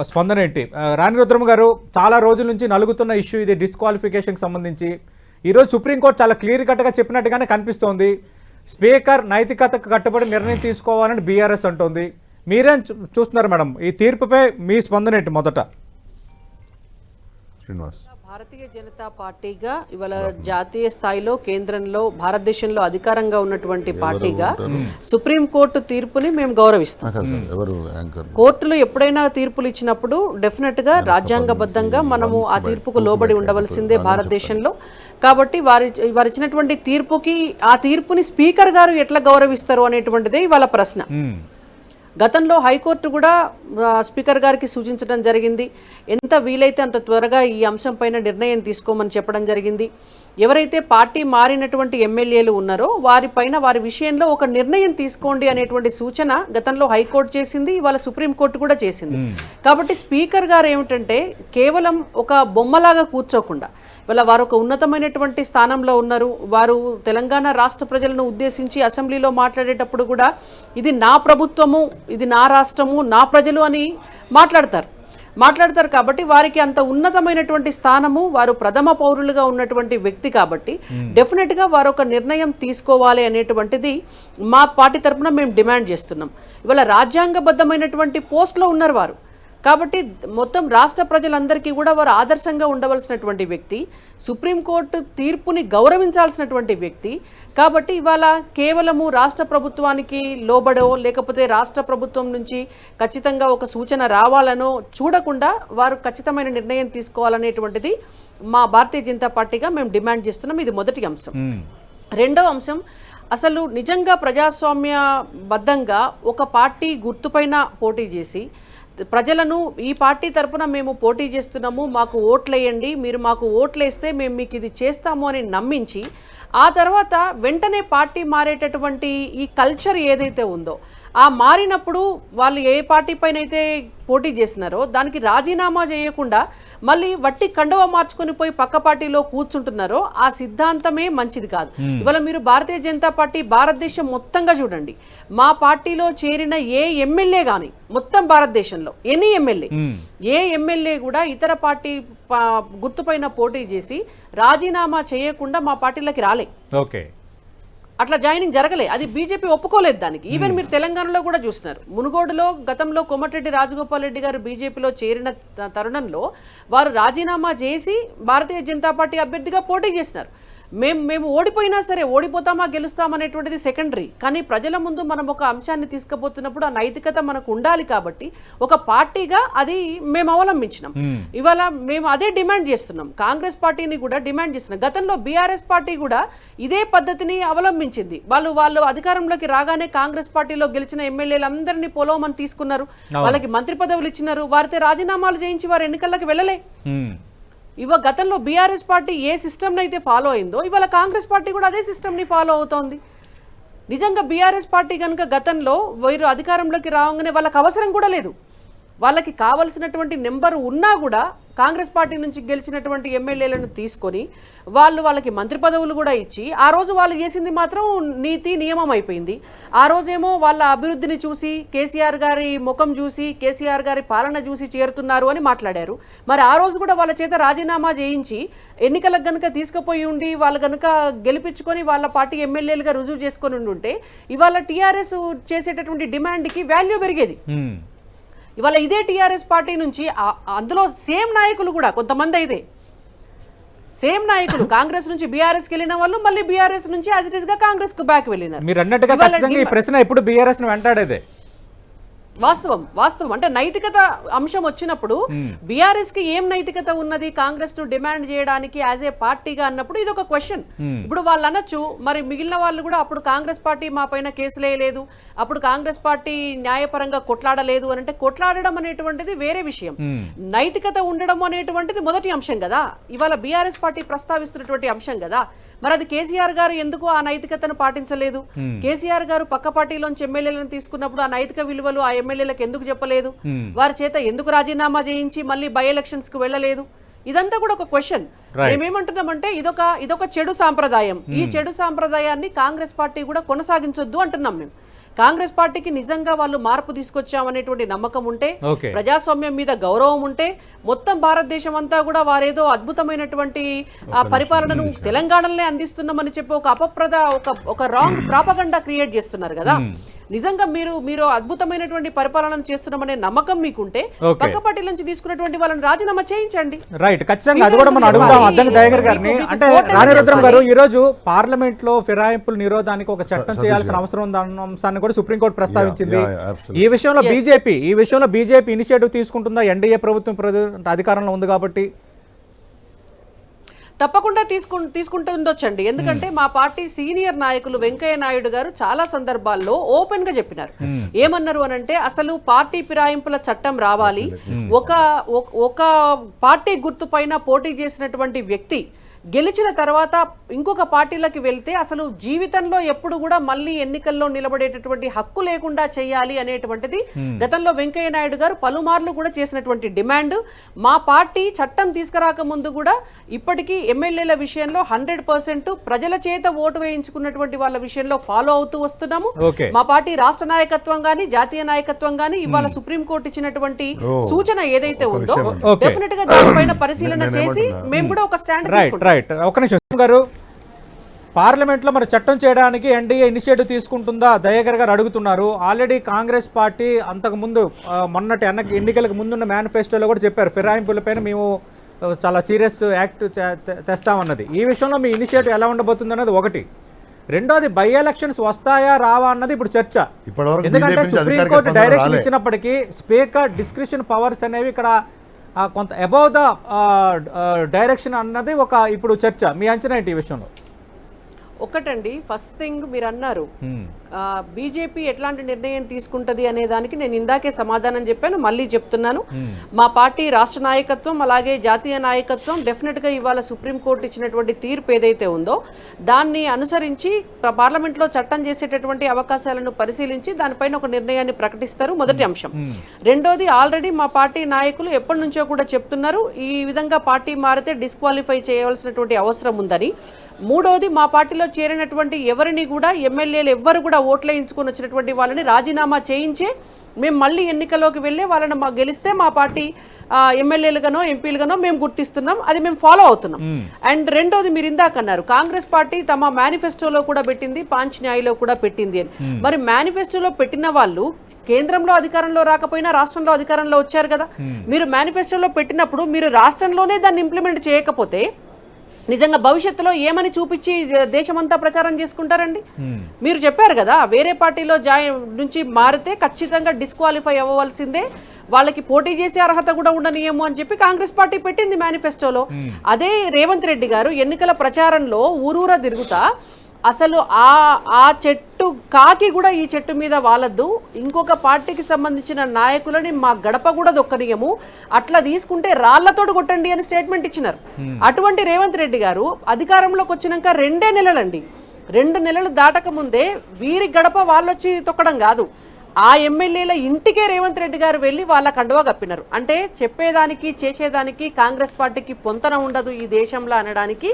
స్పందన ఏంటి? రాణి రుద్రమ గారు చాలా రోజుల నుంచి నలుగుతున్న ఇష్యూ ఇది డిస్క్వాలిఫికేషన్కి సంబంధించి. ఈరోజు సుప్రీంకోర్టు చాలా క్లియర్ కట్గా చెప్పినట్టుగానే కనిపిస్తోంది. స్పీకర్ నైతికతకు కట్టుబడి నిర్ణయం తీసుకోవాలని బీఆర్ఎస్ అంటోంది. మీరేం చూ- చూస్తున్నారు మేడం? ఈ తీర్పుపై మీ స్పందన ఏంటి మొదట? శ్రీనివాస్. భారతీయ జనతా పార్టీగా ఇవాళ జాతీయ స్థాయిలో కేంద్రంలో భారతదేశంలో అధికారంగా ఉన్నటువంటి పార్టీగా సుప్రీంకోర్టు తీర్పుని మేము గౌరవిస్తాం. యాంకర్? కోర్టులు ఎప్పుడైనా తీర్పులు ఇచ్చినప్పుడు డెఫినెట్గా రాజ్యాంగబద్ధంగా మనము ఆ తీర్పుకు లోబడి ఉండవలసిందే భారతదేశంలో. కాబట్టి వారి వారు ఇచ్చినటువంటి తీర్పుకి ఆ తీర్పుని స్పీకర్ గారు ఎట్లా గౌరవిస్తారు అనేటువంటిదే ఇవాళ ప్రశ్న. గతంలో హైకోర్టు కూడా స్పీకర్ గారికి సూచించడం జరిగింది. ఎంత వీలైతే అంత త్వరగా ఈ అంశం పైన నిర్ణయం తీసుకోమని చెప్పడం జరిగింది. ఎవరైతే పార్టీ మారినటువంటి ఎమ్మెల్యేలు ఉన్నారో వారిపైన వారి విషయంలో ఒక నిర్ణయం తీసుకోండి అనేటువంటి సూచన గతంలో హైకోర్టు చేసింది ఇవాళ సుప్రీంకోర్టు కూడా చేసింది. కాబట్టి స్పీకర్ గారు ఏమిటంటే కేవలం ఒక బొమ్మలాగా కూర్చోకుండా ఇవాళ వారు ఒక ఉన్నతమైనటువంటి స్థానంలో ఉన్నారు వారు తెలంగాణ రాష్ట్ర ప్రజలను ఉద్దేశించి అసెంబ్లీలో మాట్లాడేటప్పుడు కూడా ఇది నా ప్రభుత్వము ఇది నా రాష్ట్రము నా ప్రజలు అని మాట్లాడతారు. మాట్లాడతారు కాబట్టి వారికి అంత ఉన్నతమైనటువంటి స్థానము వారు ప్రథమ పౌరులుగా ఉన్నటువంటి వ్యక్తి కాబట్టి డెఫినెట్గా వారు ఒక నిర్ణయం తీసుకోవాలి అనేటువంటిది మా పార్టీ తరపున మేము డిమాండ్ చేస్తున్నాం. ఇవాళ రాజ్యాంగబద్ధమైనటువంటి పోస్ట్లో ఉన్నారు వారు. కాబట్టి మొత్తం రాష్ట్ర ప్రజలందరికీ కూడా వారు ఆదర్శంగా ఉండవలసినటువంటి వ్యక్తి సుప్రీంకోర్టు తీర్పుని గౌరవించాల్సినటువంటి వ్యక్తి. కాబట్టి ఇవాళ కేవలము రాష్ట్ర ప్రభుత్వానికి లోబడో లేకపోతే రాష్ట్ర ప్రభుత్వం నుంచి ఖచ్చితంగా ఒక సూచన రావాలనో చూడకుండా వారు ఖచ్చితమైన నిర్ణయం తీసుకోవాలనేటువంటిది మా భారతీయ జనతా పార్టీగా మేము డిమాండ్ చేస్తున్నాం. ఇది మొదటి అంశం. రెండవ అంశం అసలు నిజంగా ప్రజాస్వామ్యబద్ధంగా ఒక పార్టీ గుర్తుపైన పోటీ చేసి ప్రజలను ఈ పార్టీ తరపున మేము పోటీ చేస్తున్నాము మాకు ఓట్లేయండి మీరు మాకు ఓట్లేస్తే మేము మీకు ఇది చేస్తాము అని నమ్మించి ఆ తర్వాత వెంటనే పార్టీ మారేటటువంటి ఈ కల్చర్ ఏదైతే ఉందో ఆ మారినప్పుడు వాళ్ళు ఏ పార్టీ పైన అయితే పోటీ చేసినారో దానికి రాజీనామా చేయకుండా మళ్ళీ వట్టి కండవ మార్చుకొని పోయి పక్క పార్టీలో కూర్చుంటున్నారో ఆ సిద్ధాంతమే మంచిది కాదు. ఇవాళ మీరు భారతీయ జనతా పార్టీ భారతదేశం మొత్తంగా చూడండి. మా పార్టీలో చేరిన ఏ ఎమ్మెల్యే కానీ మొత్తం భారతదేశంలో ఎనీ ఎమ్మెల్యే మ్మ్. ఏ ఎమ్మెల్యే కూడా ఇతర పార్టీ గుర్తుపైన పోటీ చేసి రాజీనామా చేయకుండా మా పార్టీలోకి రాలే. ఓకే. అట్లా జాయినింగ్ జరగలే. అది బీజేపీ ఒప్పుకోలేదు దానికి. ఈవెన్ మీరు తెలంగాణలో కూడా చూసినారు మునుగోడులో గతంలో కోమటిరెడ్డి రాజగోపాల్ రెడ్డి గారు బీజేపీలో చేరిన తరుణంలో వారు రాజీనామా చేసి భారతీయ జనతా పార్టీ అభ్యర్థిగా పోటీ చేసినారు మేము మేము ఓడిపోయినా సరే ఓడిపోతామా గెలుస్తామనేటువంటిది సెకండరీ. కానీ ప్రజల ముందు మనం ఒక అంశాన్ని తీసుకుపోతున్నప్పుడు ఆ నైతికత మనకు ఉండాలి కాబట్టి ఒక పార్టీగా అది మేము అవలంబించినాం. ఇవాళ మేము అదే డిమాండ్ చేస్తున్నాం. కాంగ్రెస్ పార్టీని కూడా డిమాండ్ చేస్తున్నాం. గతంలో బీఆర్ఎస్ పార్టీ కూడా ఇదే పద్ధతిని అవలంబించింది. వాళ్ళు వాళ్ళు అధికారంలోకి రాగానే కాంగ్రెస్ పార్టీలో గెలిచిన ఎమ్మెల్యేలందరినీ పొలవమని తీసుకున్నారు. వాళ్ళకి మంత్రి పదవులు ఇచ్చినారు. వారితో రాజీనామాలు చేయించి వారు ఎన్నికల్లోకి వెళ్ళలే. ఇవ గతంలో బీఆర్ఎస్ పార్టీ ఏ సిస్టమ్ని అయితే ఫాలో అయిందో ఇవాళ కాంగ్రెస్ పార్టీ కూడా అదే సిస్టమ్ని ఫాలో అవుతోంది. నిజంగా బీఆర్ఎస్ పార్టీ కనుక గతంలో వీరు అధికారంలోకి రావంగానే వాళ్ళకి అవసరం కూడా లేదు. వాళ్ళకి కావలసినటువంటి నెంబర్ ఉన్నా కూడా కాంగ్రెస్ పార్టీ నుంచి గెలిచినటువంటి ఎమ్మెల్యేలను తీసుకొని వాళ్ళు వాళ్ళకి మంత్రి పదవులు కూడా ఇచ్చి ఆ రోజు వాళ్ళు చేసింది మాత్రం నీతి నియమం అయిపోయింది. ఆ రోజేమో వాళ్ళ అభివృద్ధిని చూసి కేసీఆర్ గారి ముఖం చూసి కేసీఆర్ గారి పాలన చూసి చేరుతున్నారు అని మాట్లాడారు. మరి ఆ రోజు కూడా వాళ్ళ చేత రాజీనామా చేయించి ఎన్నికలకు గనుక తీసుకుపోయి ఉండి వాళ్ళు గనుక గెలిపించుకొని వాళ్ళ పార్టీ ఎమ్మెల్యేలుగా రుజువు చేసుకొని ఉంటే ఇవాళ టీఆర్ఎస్ చేసేటటువంటి డిమాండ్కి వాల్యూ పెరిగేది. ఇవాళ ఇదే టీఆర్ఎస్ పార్టీ నుంచి అందులో సేమ్ నాయకులు కూడా కొంతమంది అయితే. సేమ్ నాయకులు. కాంగ్రెస్ నుంచి బీఆర్ఎస్కి వెళ్ళిన వాళ్ళు మళ్ళీ బీఆర్ఎస్ నుంచి యాజ్ ఇట్గా కాంగ్రెస్కు బ్యాక్ వెళ్ళినారు. మీరు అన్నట్టుగా ఈ ప్రశ్న ఎప్పుడు బీఆర్ఎస్ను వెంటాడేదే. వాస్తవం వాస్తవం. అంటే నైతికత అంశం వచ్చినప్పుడు బీఆర్ఎస్కి ఏం నైతికత ఉన్నది? కాంగ్రెస్ను డిమాండ్ చేయడానికి యాజ్ ఏ పార్టీగా అన్నప్పుడు ఇది ఒక క్వశ్చన్ ఇప్పుడు వాళ్ళు అనొచ్చు మరి మిగిలిన వాళ్ళు కూడా అప్పుడు కాంగ్రెస్ పార్టీ మా పైన కేసులు వేయలేదు అప్పుడు కాంగ్రెస్ పార్టీ న్యాయపరంగా కొట్లాడలేదు అని అంటే కొట్లాడడం అనేటువంటిది వేరే విషయం. నైతికత ఉండడం అనేటువంటిది మొదటి అంశం కదా. ఇవాళ బీఆర్ఎస్ పార్టీ ప్రస్తావిస్తున్నటువంటి అంశం కదా. మరి అది కేసీఆర్ గారు ఎందుకు ఆ నైతికతను పాటించలేదు? కేసీఆర్ గారు పక్క పార్టీలోంచి ఎమ్మెల్యేలను తీసుకున్నప్పుడు ఆ నైతిక విలువలు ఆ ఎమ్మెల్యేలకు ఎందుకు చెప్పలేదు? వారి చేత ఎందుకు రాజీనామా చేయించి మళ్ళీ బై ఎలక్షన్స్కు వెళ్ళలేదు? ఇదంతా కూడా ఒక క్వశ్చన్. మేమేమంటున్నామంటే ఇదొక ఇదొక చెడు సాంప్రదాయం. ఈ చెడు సాంప్రదాయాన్ని కాంగ్రెస్ పార్టీ కూడా కొనసాగించొద్దు అంటున్నాం మేము. కాంగ్రెస్ పార్టీకి నిజంగా వాళ్ళు మార్పు తీసుకొచ్చామనేటువంటి నమ్మకం ఉంటే ప్రజాస్వామ్యం మీద గౌరవం ఉంటే మొత్తం భారతదేశం అంతా కూడా వారేదో అద్భుతమైనటువంటి పరిపాలనను తెలంగాణలోనే అందిస్తున్నామని చెప్పి ఒక అపప్రద ఒక ఒక రాంగ్ ప్రాపగండా క్రియేట్ చేస్తున్నారు కదా. నిజంగా మీరు మీరు అద్భుతమైనటువంటి పరిపాలన చేస్తున్నామనే నమ్మకం మీకుంటే Okay. పక్క పార్టీల నుంచి తీసుకున్నటువంటి వాళ్ళని రాజీనామా చేయించండి రైట్ ఖచ్చితంగా అది కూడా మనం అడుగుదాం దయాకర్ గారిని అంటే రాణిరుద్రం గారు. ఈ రోజు పార్లమెంట్లో ఫిరాయింపుల నిరోధానికి ఒక చట్టం చేయాల్సిన అవసరం ఉందన్న అంశాన్ని కూడా సుప్రీంకోర్టు ప్రస్తావించింది. ఈ విషయంలో బీజేపీ ఈ విషయంలో బీజేపీ ఇనిషియేటివ్ తీసుకుంటుందా ఎన్డీఏ ప్రభుత్వం అధికారంలో ఉంది కాబట్టి తప్పకుండా తీసుకు తీసుకుంటూ ఉండొచ్చండి ఎందుకంటే మా పార్టీ సీనియర్ నాయకులు వెంకయ్య నాయుడు గారు చాలా సందర్భాల్లో ఓపెన్గా చెప్పినారు ఏమన్నారు అని అంటే అసలు పార్టీ ఫిరాయింపుల చట్టం రావాలి. ఒక ఒక- ఒక పార్టీ గుర్తు పైన పోటీ చేసినటువంటి వ్యక్తి గెలిచిన తర్వాత ఇంకొక పార్టీలకు వెళ్తే అసలు జీవితంలో ఎప్పుడు కూడా మళ్ళీ ఎన్నికల్లో నిలబడేటటువంటి హక్కు లేకుండా చేయాలి అనేటువంటిది గతంలో వెంకయ్య నాయుడు గారు పలుమార్లు కూడా చేసినటువంటి డిమాండ్. మా పార్టీ చట్టం తీసుకురాక ముందు కూడా ఇప్పటికీ ఎమ్మెల్యేల విషయంలో హండ్రెడ్ పర్సెంట్ ప్రజల చేత ఓటు వేయించుకున్నటువంటి వాళ్ళ విషయంలో ఫాలో అవుతూ వస్తున్నాము. మా పార్టీ రాష్ట్ర నాయకత్వం గాని జాతీయ నాయకత్వం గాని ఇవాళ సుప్రీంకోర్టు ఇచ్చినటువంటి సూచన ఏదైతే ఉందో. డెఫినెట్గా దానిపైన పరిశీలన చేసి? మేము కూడా ఒక స్టాండ్ రైట్ తీసుకుంటాం. రైట్. ఒక నిమిషం. గారు పార్లమెంట్లో మరి చట్టం చేయడానికి ఎన్డీఏ ఇనిషియేటివ్ తీసుకుంటుందా? దయాకర్ గారు అడుగుతున్నారు. ఆల్రెడీ కాంగ్రెస్ పార్టీ అంతకు ముందు ఆ, మొన్నటి అన్న ఎన్నికలకు ముందున్న మేనిఫెస్టోలో కూడా చెప్పారు. ఫిరాయింపులపైన మేము చాలా సీరియస్ యాక్ట్ తెస్తామన్నది. ఈ విషయంలో మీ ఇనిషియేటివ్ ఎలా ఉండబోతుంది అన్నది ఒకటి. రెండోది బై ఎలక్షన్స్ వస్తాయా రావా అన్నది ఇప్పుడు చర్చ. ఎందుకంటే సుప్రీంకోర్టు డైరెక్షన్. ఇచ్చినప్పటికీ స్పీకర్ డిస్క్రిప్షన్ పవర్స్ అనేవి ఇక్కడ కొంత అబౌవ్ ద డైరెక్షన్ అన్నది ఒక ఇప్పుడు చర్చ మీ అంచనా ఏంటి ఈ విషయంలో? ఒకటండి ఫస్ట్ థింగ్ మీరు అన్నారు బీజేపీ ఎట్లాంటి నిర్ణయం తీసుకుంటది అనే దానికి నేను ఇందాకే సమాధానం చెప్పాను మళ్ళీ చెప్తున్నాను. మా పార్టీ రాష్ట్ర నాయకత్వం అలాగే జాతీయ నాయకత్వం డెఫినెట్గా ఇవాళ సుప్రీంకోర్టు ఇచ్చినటువంటి తీర్పు ఏదైతే ఉందో దాన్ని అనుసరించి పార్లమెంట్లో చట్టం చేసేటటువంటి అవకాశాలను పరిశీలించి దానిపైన ఒక నిర్ణయాన్ని ప్రకటిస్తారు మొదటి అంశం. రెండోది ఆల్రెడీ మా పార్టీ నాయకులు ఎప్పటి నుంచో కూడా చెప్తున్నారు ఈ విధంగా పార్టీ మారితే డిస్క్వాలిఫై చేయవలసినటువంటి అవసరం ఉందని. మూడోది మా పార్టీలో చేరినటువంటి ఎవరిని కూడా ఎమ్మెల్యేలు ఎవ్వరు కూడా ఓట్లు వేయించుకొని వచ్చినటువంటి వాళ్ళని రాజీనామా చేయించే మేము మళ్ళీ ఎన్నికల్లోకి వెళ్ళి వాళ్ళని మా గెలిస్తే మా పార్టీ ఎమ్మెల్యేలుగానో ఎంపీలుగానో మేము గుర్తిస్తున్నాం. అది మేము ఫాలో అవుతున్నాం. అండ్ రెండోది మీరు ఇందాక అన్నారు కాంగ్రెస్ పార్టీ తమ మేనిఫెస్టోలో కూడా పెట్టింది పాంచ్ న్యాయలో కూడా పెట్టింది అని. మరి మేనిఫెస్టోలో పెట్టిన వాళ్ళు కేంద్రంలో అధికారంలో రాకపోయినా రాష్ట్రంలో అధికారంలో వచ్చారు కదా. మీరు మేనిఫెస్టోలో పెట్టినప్పుడు మీరు రాష్ట్రంలోనే దాన్ని ఇంప్లిమెంట్ చేయకపోతే నిజంగా భవిష్యత్తులో ఏమని చూపించి దేశమంతా ప్రచారం చేసుకుంటారండి? మీరు చెప్పారు కదా వేరే పార్టీలో జాయి నుంచి మారితే ఖచ్చితంగా డిస్క్వాలిఫై అవ్వవలసిందే. వాళ్ళకి పోటీ చేసే అర్హత కూడా ఉండనియము అని చెప్పి కాంగ్రెస్ పార్టీ పెట్టింది మేనిఫెస్టోలో. అదే రేవంత్ రెడ్డి గారు ఎన్నికల ప్రచారంలో ఊరూరా తిరుగుతా అసలు ఆ ఆ చెట్టు కాకి కూడా ఈ చెట్టు మీద వాలద్దు. ఇంకొక పార్టీకి సంబంధించిన నాయకులని మా గడప కూడా దొక్కనీయము. అట్లా తీసుకుంటే రాళ్ళతోటి కొట్టండి అని స్టేట్మెంట్ ఇచ్చినారు. అటువంటి రేవంత్ రెడ్డి గారు అధికారంలోకి వచ్చినాక రెండే నెలలండి. రెండు నెలలు దాటక ముందే వీరి గడప వాళ్ళొచ్చి తొక్కడం కాదు. ఆ ఎమ్మెల్యేల ఇంటికే రేవంత్ రెడ్డి గారు వెళ్ళి వాళ్ళ కండువా కప్పినారు. అంటే చెప్పేదానికి చేసేదానికి కాంగ్రెస్ పార్టీకి పొంతన ఉండదు ఈ దేశంలో అనడానికి.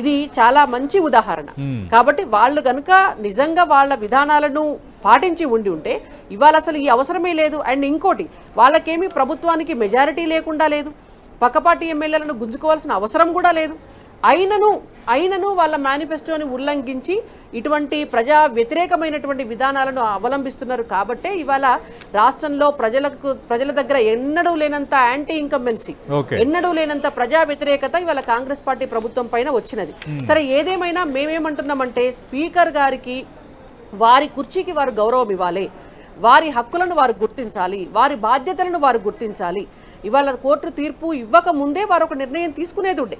ఇది చాలా మంచి ఉదాహరణ. కాబట్టి వాళ్ళు గనుక నిజంగా వాళ్ళ విధానాలను పాటించి ఉండి ఉంటే ఇవాళ అసలు ఈ అవసరమే లేదు. అండ్ ఇంకోటి వాళ్ళకేమీ ప్రభుత్వానికి మెజారిటీ లేకుండా లేదు. పక్క పార్టీ ఎమ్మెల్యేలను గుంజుకోవాల్సిన అవసరం కూడా లేదు. అయినను అయినను వాళ్ళ మేనిఫెస్టోని ఉల్లంఘించి ఇటువంటి ప్రజా వ్యతిరేకమైనటువంటి విధానాలను అవలంబిస్తున్నారు. కాబట్టే ఇవాళ రాష్ట్రంలో ప్రజలకు ప్రజల దగ్గర ఎన్నడూ లేనంత యాంటీ ఇన్కంబెన్సీ ఎన్నడూ లేనంత ప్రజా వ్యతిరేకత ఇవాళ కాంగ్రెస్ పార్టీ ప్రభుత్వం పైన వచ్చినది. సరే ఏదేమైనా మేమేమంటున్నామంటే స్పీకర్ గారికి వారి కుర్చీకి వారు గౌరవం ఇవ్వాలి. వారి హక్కులను వారు గుర్తించాలి. వారి బాధ్యతలను వారు గుర్తించాలి. ఇవాళ కోర్టు తీర్పు ఇవ్వక ముందే వారు ఒక నిర్ణయం తీసుకునేది ఉండే.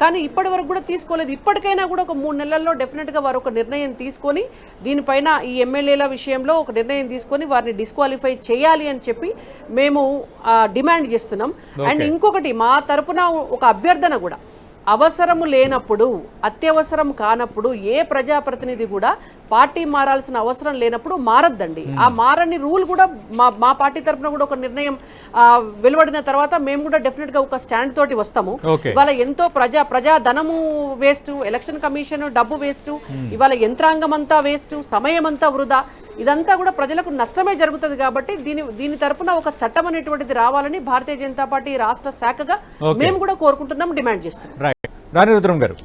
కానీ ఇప్పటి వరకు కూడా తీసుకోలేదు. ఇప్పటికైనా కూడా ఒక మూడు నెలల్లో డెఫినెట్గా వారు ఒక నిర్ణయం తీసుకొని దీనిపైన ఈ ఎమ్మెల్యేల విషయంలో ఒక నిర్ణయం తీసుకొని వారిని డిస్క్వాలిఫై చేయాలి అని చెప్పి మేము డిమాండ్ చేస్తున్నాం. అండ్ ఇంకొకటి మా తరపున ఒక అభ్యర్థన కూడా. అవసరము లేనప్పుడు అత్యవసరం కానప్పుడు ఏ ప్రజాప్రతినిధి కూడా పార్టీ మారాల్సిన అవసరం లేనప్పుడు మారద్దండి. ఆ మారని రూల్ కూడా మా మా పార్టీ తరపున కూడా ఒక నిర్ణయం వెలువడిన తర్వాత మేము కూడా డెఫినెట్గా ఒక స్టాండ్ తోటి వస్తాము. ఇవాళ ఎంతో ప్రజా ప్రజా ధనము వేస్ట్ ఎలక్షన్ కమిషన్ డబ్బు వేస్ట్ ఇవాళ యంత్రాంగం అంతా వేస్ట్ సమయం అంతా వృధా. ఇదంతా కూడా ప్రజలకు నష్టమే జరుగుతుంది కాబట్టి దీని దీని తరపున ఒక చట్టం అనేటువంటిది రావాలని భారతీయ జనతా పార్టీ రాష్ట్ర శాఖగా. మేము కూడా కోరుకుంటున్నాం డిమాండ్ చేస్తున్నాం. రైట్ రాణి రుద్రం గారు.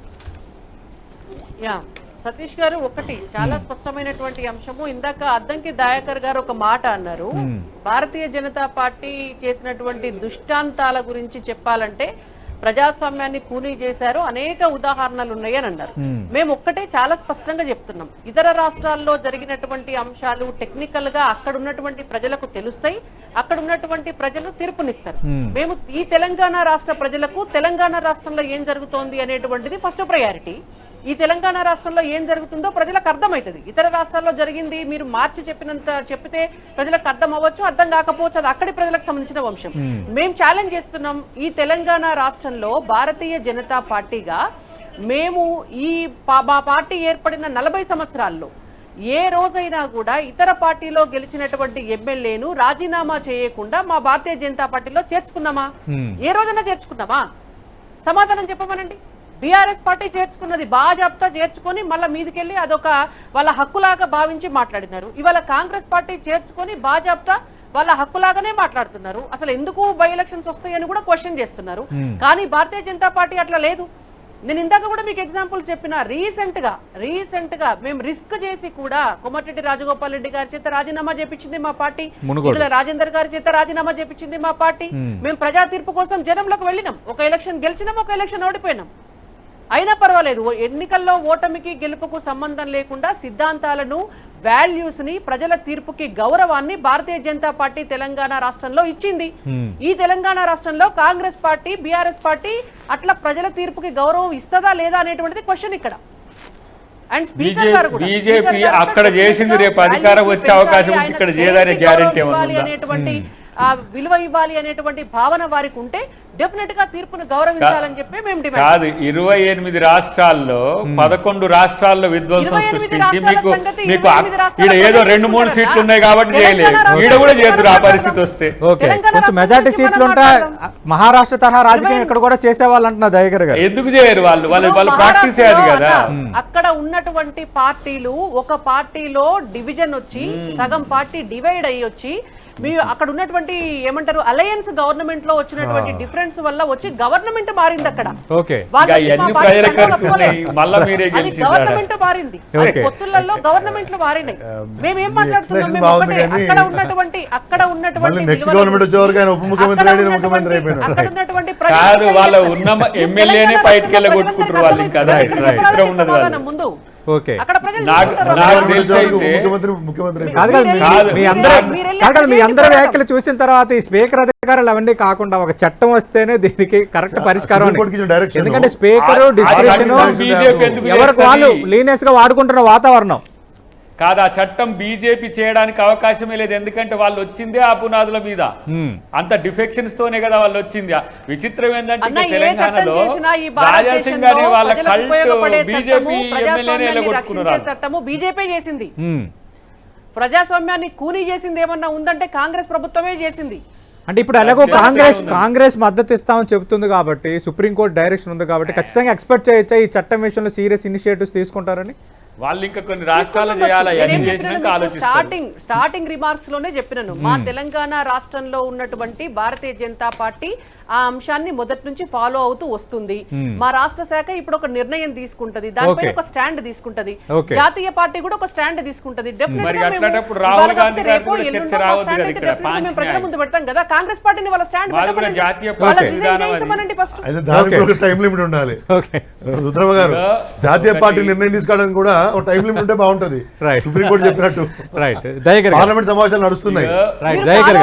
యా సతీష్ గారు ఒకటి చాలా స్పష్టమైనటువంటి అంశము. ఇందాక అద్దంకి దయాకర్ గారు ఒక మాట అన్నారు. భారతీయ జనతా పార్టీ చేసినటువంటి దుష్టాంతాల గురించి చెప్పాలంటే ప్రజాస్వామ్యాన్ని కూనీ చేశారు అనేక ఉదాహరణలు ఉన్నాయని అన్నారు. మేము ఒక్కటే చాలా స్పష్టంగా చెప్తున్నాం. ఇతర రాష్ట్రాల్లో జరిగినటువంటి అంశాలు టెక్నికల్గా అక్కడ ఉన్నటువంటి ప్రజలకు తెలుస్తాయి అక్కడ ఉన్నటువంటి ప్రజలు తీర్పునిస్తారు. మేము ఈ తెలంగాణ రాష్ట్ర ప్రజలకు తెలంగాణ రాష్ట్రంలో ఏం జరుగుతోంది అనేటువంటిది ఫస్ట్ ప్రయారిటీ ఈ తెలంగాణ రాష్ట్రంలో ఏం జరుగుతుందో ప్రజలకు అర్థమవుతుంది. ఇతర రాష్ట్రాల్లో జరిగింది మీరు మార్చి చెప్పినంత చెప్పితే ప్రజలకు అర్థం అవ్వచ్చు అర్థం కాకపోవచ్చు అది అక్కడి ప్రజలకు సంబంధించిన వంశం. మేము. ఛాలెంజ్ చేస్తున్నాం ఈ తెలంగాణ రాష్ట్రంలో భారతీయ జనతా పార్టీగా మేము ఈ మా పార్టీ ఏర్పడిన నలభై సంవత్సరాల్లో ఏ రోజైనా కూడా ఇతర పార్టీలో గెలిచినటువంటి ఎమ్మెల్యేను రాజీనామా చేయకుండా మా భారతీయ జనతా పార్టీలో చేర్చుకున్నామా? ఏ రోజైనా చేర్చుకున్నామా? సమాధానం చెప్పమనండి. బీఆర్ఎస్ పార్టీ చేర్చుకున్నది బాజాబ్తా చేర్చుకొని మళ్ళీ మీదికెళ్ళి అదొక వాళ్ళ హక్కులాగా భావించి మాట్లాడినారు. ఇవాళ కాంగ్రెస్ పార్టీ చేర్చుకొని బాజాబ్తా వాళ్ళ హక్కులాగానే మాట్లాడుతున్నారు. అసలు ఎందుకు బై ఎలక్షన్స్ వస్తాయని కూడా క్వశ్చన్ చేస్తున్నారు. కానీ భారతీయ జనతా పార్టీ అట్లా లేదు. నేను ఇందాక కూడా మీకు ఎగ్జాంపుల్స్ చెప్పిన రీసెంట్గా రీసెంట్గా మేము రిస్క్ చేసి కూడా కొమ్మటిరెడ్డి రాజగోపాల్ రెడ్డి గారి చేత రాజీనామా చేపించింది మా పార్టీ. రాజేందర్ గారి చేత రాజీనామా చేపించింది మా పార్టీ. మేము ప్రజా తీర్పు కోసం జనంలోకి వెళ్ళినాం. ఒక ఎలక్షన్ గెలిచినాం ఒక ఎలక్షన్ ఓడిపోయినాం. అయినా పర్వాలేదు ఎన్నికల్లో ఓటమికి గెలుపుకు సంబంధం లేకుండా సిద్ధాంతాలను వాల్యూస్ని ప్రజల తీర్పుకి గౌరవాన్ని భారతీయ జనతా పార్టీ తెలంగాణ రాష్ట్రంలో ఇచ్చింది. ఈ తెలంగాణ రాష్ట్రంలో కాంగ్రెస్ పార్టీ బీఆర్ఎస్ పార్టీ అట్లా ప్రజల తీర్పుకి గౌరవం ఇస్తదా లేదా అనేటువంటిది క్వశ్చన్ ఇక్కడ. అండ్ స్పీకర్ గారు గారు అక్కడ కూడా చేసింది రేపు అధికారం వచ్చే అవకాశం ఇక్కడ ఉందా? అనేటువంటి విలువ ఇవ్వాలి అనేటువంటి భావన వారికి ఉంటే డెఫినెట్గా తీర్పును గౌరవించాలని చెప్పి మేము డిమాండ్ కాదు ఇరవై ఎనిమిది రాష్ట్రాల్లో పదకొండు రాష్ట్రాల్లో విధ్వంసం 28 సృష్టించి మీకు మీకు 28 రాష్ట్రాల ఈడ ఏదో రెండు మూడు? సీట్లు ఉన్నాయి కాబట్టి చేయలేదు. ఈడ కూడా చేద్దరు ఆ పరిస్థితి వస్తే ఓకే కొంచెం మెజార్టీ సీట్లు మనం ఉంటే మాట్లాడదాం. మహారాష్ట్ర తరహా రాజకీయం ఇక్కడ కూడా చేసేవాళ్ళు అంటున్నా దయగర్ గారు. ఎందుకు చేయరు వాళ్ళు? వాళ్ళు వాళ్ళ ప్రాక్టీసే మహారాష్ట్రలో కదా. అక్కడ ఉన్నటువంటి పార్టీలు ఒక పార్టీలో డివిజన్ వచ్చి సగం పార్టీ డివైడ్ అయ్యి వచ్చి మీ అక్కడ ఉన్నటువంటి ఏమంటారు అలయన్స్ గవర్నమెంట్లో వచ్చినటువంటి డిఫరెన్స్ వల్ల వచ్చి గవర్నమెంట్ మారింది అక్కడ. గవర్నమెంట్ మారింది. పొత్తులలో గవర్నమెంట్ మారినాయి. మేమేం మాట్లాడుతున్నాం? అక్కడ ఉన్నటువంటి అక్కడ ఉన్నటువంటి government గురించి, వచ్చేవరకు ఆయన ఉప ముఖ్యమంత్రి. అక్కడ ఉన్నటువంటి వాళ్ళ ఉన్న? ఎమ్మెల్యేనే ఇంకా. ముందు. ఓకే అక్కడ ప్రజలు నాకు- చూసుకుంటారు. నాకు వాళ్ళు తెలిసి వచ్చేవరకు అయితే- ముఖ్యమంత్రి ముఖ్యమంత్రి అయిపోయాడు. కాదు కాదు మీ- అందరూ కాదు మీ అందరి వ్యాఖ్యలు చూసిన తర్వాత ఈ స్పీకర్ అధికారులు అవన్నీ కాకుండా ఒక చట్టం వస్తేనే దీనికి కరెక్ట్ పరిష్కారం. ఎందుకంటే స్పీకర్ డిస్క్రిప్షన్ ఎవరికి? వాళ్ళు లీనియస్గా వాడుకుంటున్న వాతావరణం కాదు? ఆ చట్టం బీజేపీ చేయడానికి అవకాశమే లేదు. ఎందుకంటే వాళ్ళు వచ్చిందే ఆ పునాదుల మీద. అంత డిఫెక్షన్స్ తోనే కదా వాళ్ళు వచ్చింది. విచిత్రం ఏంటంటే తెలంగాణలో రాజాసింగ్ గారి వాళ్ళ కల్ట్ ఉపయోగపడే బీజేపీ చట్టము చేసింది. ప్రజాస్వామ్యాన్ని కూనీ చేసింది ఏమన్నా ఉందంటే కాంగ్రెస్ ప్రభుత్వమే చేసింది. అంటే ఇప్పుడు ఎలాగో కాంగ్రెస్. కాంగ్రెస్ మద్దతు ఇస్తామని చెబుతుంది కాబట్టి సుప్రీంకోర్టు డైరెక్షన్ ఉంది కాబట్టి ఖచ్చితంగా ఎక్స్పెక్ట్ చేయొచ్చా ఈ చట్టం విషయంలో సీరియస్ ఇనిషియేటివ్స్ తీసుకుంటారని? వాళ్ళు ఇంకా కొన్ని రాష్ట్రాలు చేయాలి స్టార్టింగ్ స్టార్టింగ్ రిమార్క్స్లోనే చెప్పినాను. మా తెలంగాణ రాష్ట్రంలో ఉన్నటువంటి భారతీయ జనతా పార్టీ ఆ అంశాన్ని మొదటి నుంచి ఫాలో అవుతూ వస్తుంది. మా రాష్ట్ర శాఖ ఇప్పుడు ఒక నిర్ణయం తీసుకుంటది. దానిపై. ఒక స్టాండ్ తీసుకుంటది. జాతీయ పార్టీ కూడా ఒక స్టాండ్ తీసుకుంటది. ప్రజల. ముందు పెడతాం కదా. కాంగ్రెస్ పార్టీని వాళ్ళ స్టాండ్ ఫస్ట్ టైం లిమిట్ ఉండాలి. గారు జాతీయ పార్టీ నిర్ణయం తీసుకోవడానికి కూడా ఒక టైం లిమిట్ ఉంటే బాగుంటది. సుప్రీంకోర్టు చెప్పినట్టు. రైట్ దయగర్ గారు. పార్లమెంట్ సమావేశాలు నడుస్తున్నాయి. రైట్ దయగర్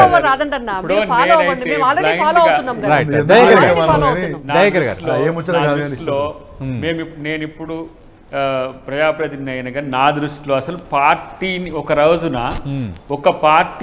రైట్ దయగర్ గారు. మేము నేను ఇప్పుడు ఆ, ప్రజాప్రతినిధి అయిన కానీ నా దృష్టిలో అసలు పార్టీని ఒక రోజున ఒక పార్టీ